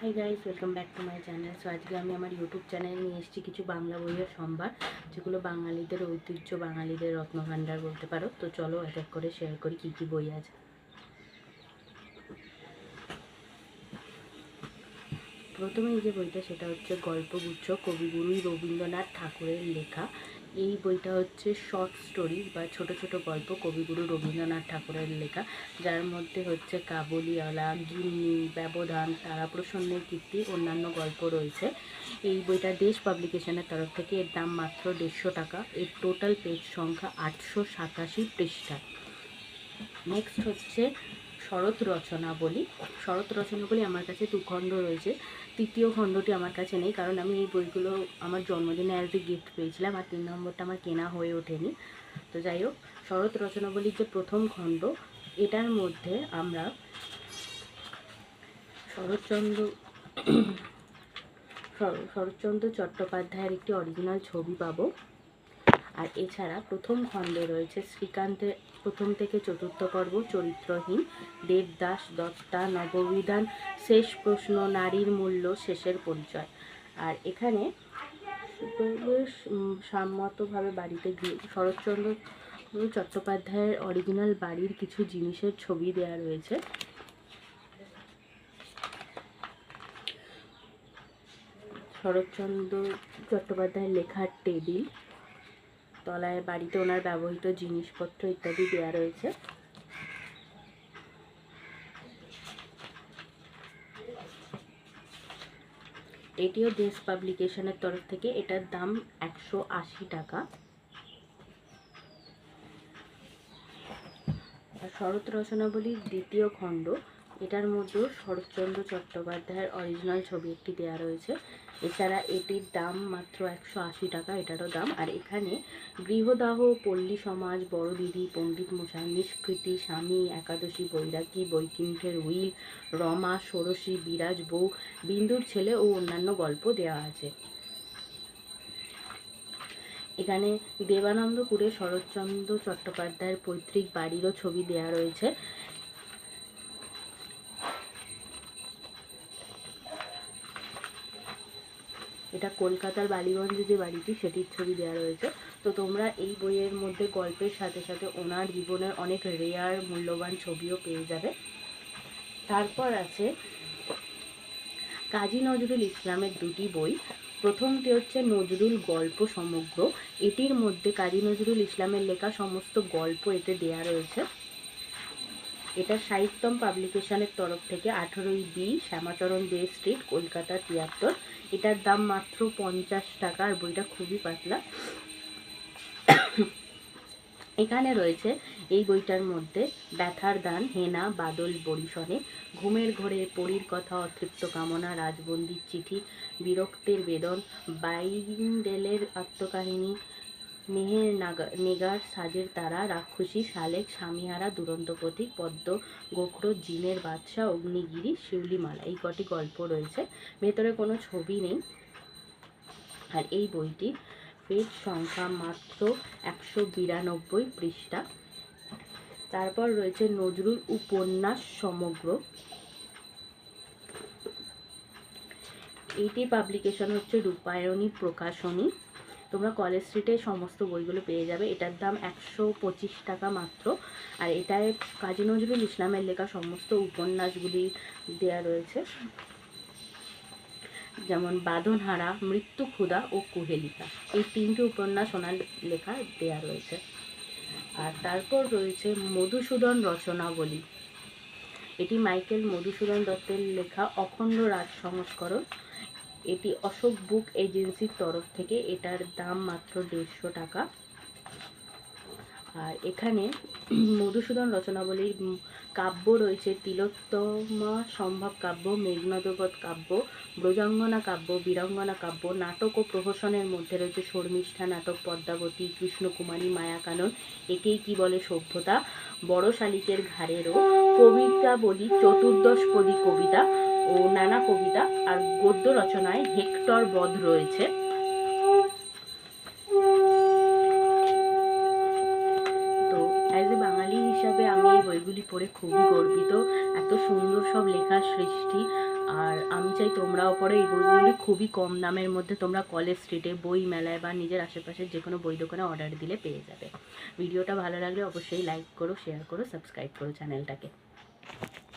Hi guys welcome back to my channel so আজকে আমি আমার ইউটিউব চ্যানেলে নিয়ে এসেছি কিছু বাংলা বইয়ের সম্ভার, যেগুলো বাঙালিদের ঐতিহ্য, বাঙালিদের রত্নভাণ্ডার বলতে পারো। তো চলো এক এক করে শেয়ার করি কী কী বই আছে। প্রথমেই যে বইটা, সেটা হচ্ছে গল্পগুচ্ছ, কবিগুরু রবীন্দ্রনাথ ঠাকুরের লেখা। এই বইটা হচ্ছে শর্ট স্টোরি বা ছোট ছোট গল্প, কবিগুরু রবীন্দ্রনাথ ঠাকুরের লেখা, যার মধ্যে হচ্ছে কাবুলিওয়ালা, গিন্নি, ব্যবধান তারাপ্রসন্নের কীর্তি, অন্যান্য গল্প রয়েছে। এই বইটা দেশ পাবলিকেশনের তরফ থেকে, এর দাম মাত্র দেড়শো টাকা। এর টোটাল পেজ সংখ্যা আটশো সাতাশি পৃষ্ঠা। নেক্সট হচ্ছে শরৎ রচনাবলী শরৎ রচনাবলী আমার কাছে দু খণ্ড রয়েছে। তৃতীয় খণ্ডটি আমার কাছে নেই, কারণ আমি এই বইগুলো আমার জন্মদিনে অ্যাজ এ গিফট পেয়েছিলাম আর তিন নম্বরটা আমার কেনা হয়ে ওঠেনি। তো যাই হোক, শরৎ রচনাবলীর যে প্রথম খণ্ড, এটার মধ্যে আমরা শরৎচন্দ্র শরৎচন্দ্র চট্টোপাধ্যায়ের একটি অরিজিনাল ছবি পাবো। আর এছাড়া প্রথম খণ্ডে রয়েছে শ্রীকান্তের প্রথম থেকে চতুর্থ পর্ব চরিত্রহীন। দেবদাস দত্তা নববিধান শেষ প্রশ্ন নারীর মূল্য শেষের পরিচয়। আর এখানে উম, বাড়িতে গিয়ে শরৎচন্দ্র চট্টোপাধ্যায়ের অরিজিনাল বাড়ির কিছু জিনিসের ছবি দেওয়া রয়েছে। শরৎচন্দ্র চট্টোপাধ্যায়ের লেখার টেবিল। তলায় বাড়িতে ওনার ব্যবহৃত জিনিসপত্র ইত্যাদি দেওয়া রয়েছে। এটিও দেশ পাবলিকেশনের তরফ থেকে। এটার দাম একশো আশি টাকা। শরৎ রচনাবলীর দ্বিতীয় খণ্ড। এটার মধ্যেও শরৎচন্দ্র চট্টোপাধ্যায়ের অরিজিনাল ছবি একটি দেওয়া রয়েছে। এছাড়া এটির দাম মাত্র একশো আশি টাকা, এটারও দাম। আর এখানে গৃহদাহ, পল্লী সমাজ, বড় দিদি, পণ্ডিত মশাই, নিষ্কৃতি, স্বামী, একাদশী, বৈরাগী, বৈকুণ্ঠের উইল, রমা, ষোড়শী, বিরাজ বউ, বিন্দুর ছেলে ও অন্যান্য গল্প দেওয়া আছে। এখানে দেবানন্দপুরে শরৎচন্দ্র চট্টোপাধ্যায়ের পৈতৃক বাড়িরও ছবি দেওয়া রয়েছে। এটা কলকাতার বালিগঞ্জে যে বাড়িটি, সেটির ছবি দেওয়া রয়েছে। তো তোমরা এই বইয়ের মধ্যে গল্পের সাথে সাথে ওনার জীবনের অনেক রেয়ার মূল্যবান ছবিও পেয়ে যাবে। তারপর আছে কাজী নজরুল ইসলামের দুটি বই। প্রথমটি হচ্ছে নজরুল গল্প সমগ্র। এটির মধ্যে কাজী নজরুল ইসলামের লেখা সমস্ত গল্প এতে দেয়া রয়েছে। এটা সাহিত্যম পাবলিকেশনের তরফ থেকে আঠেরোই বি শ্যামাচরণ দে স্ট্রিট, কলকাতা তিয়াত্তর। এটার দাম মাত্র পঞ্চাশ টাকা, আর বইটা খুবই পাতলা। এখানে রয়েছে এই বইটার মধ্যে ব্যথার দান, হেনা, বাদল, বরিশনে, ঘুমের ঘোরে, পরীর কথা, অতৃপ্ত কামনা, রাজবন্দির চিঠি, বিরক্তের বেদন, বাইন্ডেলের আত্মকাহিনী মেহের নাগা নেগার সাজের তারা, রাক্ষসী, শালেক, স্বামীহারা, দুরন্ত পথিক, পদ্ম, গোখরো, জিনের বাদশা অগ্নিগিরি, শিউলিমালা এই কটি গল্প রয়েছে। ভেতরে কোনো ছবি নেই। আর এই বইটি পেজ সংখ্যা মাত্র একশো বিরানব্বই পৃষ্ঠা। তারপর রয়েছে নজরুল উপন্যাস সমগ্র। এইটি পাবলিকেশন হচ্ছে রূপায়ণী প্রকাশনী। তোমরা কলেজ স্ট্রিটে সমস্ত বইগুলো পেয়ে যাবে। এটার দাম একশো পঁচিশ টাকা মাত্র। আর এটায় কাজী নজরুল ইসলামের লেখা সমস্ত উপন্যাসগুলি দেয়া রয়েছে। যেমন বাঁধনহারা, মৃত্যু ক্ষুধা ও কুহেলিকা। এই তিনটি উপন্যাস ওনার লেখা দেয়া রয়েছে। আর তারপর রয়েছে মধুসূদন রচনাবলী। এটি মাইকেল মধুসূদন দত্তের লেখা অখণ্ড রাজ সংস্করণ। এটি অশোক বুক এজেন্সির তরফ থেকে এটার দাম মাত্র দেড়শো টাকা। আর এখানে মধুসূদন রচনাবলীর কাব্য রয়েছে তিলোত্তমা সম্ভব কাব্য মেঘনদবধ কাব্য, ব্রজাঙ্গনা কাব্য, বীরাঙ্গনা কাব্য, নাটক ও প্রহসনের মধ্যে রয়েছে শর্মিষ্ঠা নাটক, পদ্মাবতী, কৃষ্ণকুমারী, মায়াকানন, একেই কি বলে সভ্যতা, বড় শালিকের ঘাড়েরও কবিতা বলি চতুর্দশপদী কবিতা ও নানা কবিতা, আর গদ্য রচনায় হেক্টর বধ রয়েছে। বইগুলি পড়ে খুবই গর্বিত। এত সুন্দর সব লেখার সৃষ্টি। আর আমি চাই তোমরাও পড়ো এই বইগুলি খুবই কম দামের মধ্যে তোমরা কলেজ স্ট্রিটে, বই মেলায় বা নিজের আশেপাশের যে কোনো বই দোকানে অর্ডার দিলে পেয়ে যাবে। ভিডিওটা ভালো লাগলে অবশ্যই লাইক করো শেয়ার করো সাবস্ক্রাইব করো চ্যানেলটাকে